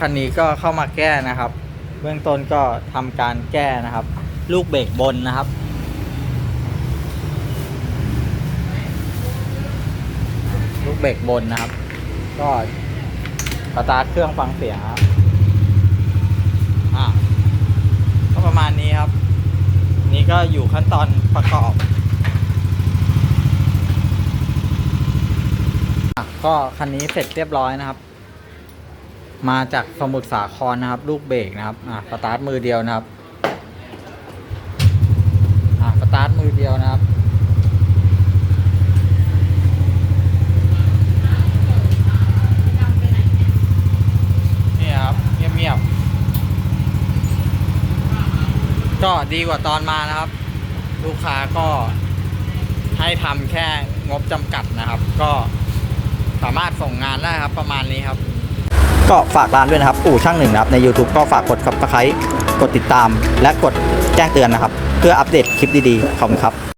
คันนี้ก็เข้ามาแก้นะครับ เบื้องต้นก็ทำการแก้นะครับ ลูกเบรกบนนะครับ ลูกเบรกบนนะครับ ก็สตาร์ทเครื่องฟังเสียงครับอ่าก็ประมาณนี้ครับ นี่ก็อยู่ขั้นตอนประกอบอะก็คันนี้เสร็จเรียบร้อยนะครับ มาจากสมุทรสาครนะครับ ลูกเบรกนะครับอะสตาร์ทมือเดียวนะครับอะสตาร์ทมือเดียวนะครับนี่ครับเงียบๆก็ดีกว่าตอนมานะครับ ลูกค้าก็ให้ทำแค่งบจำกัดนะครับ ก็สามารถส่งงานได้ครับประมาณนี้ครับ ก็ฝากร้านด้วยนะครับ อู่ช่างหนึ่งนะครับใน YouTube ก็ฝากกด subscribe กดติดตาม และกดแจ้งเตือนนะครับ เพื่ออัปเดตคลิปดีๆขอบคุณครับ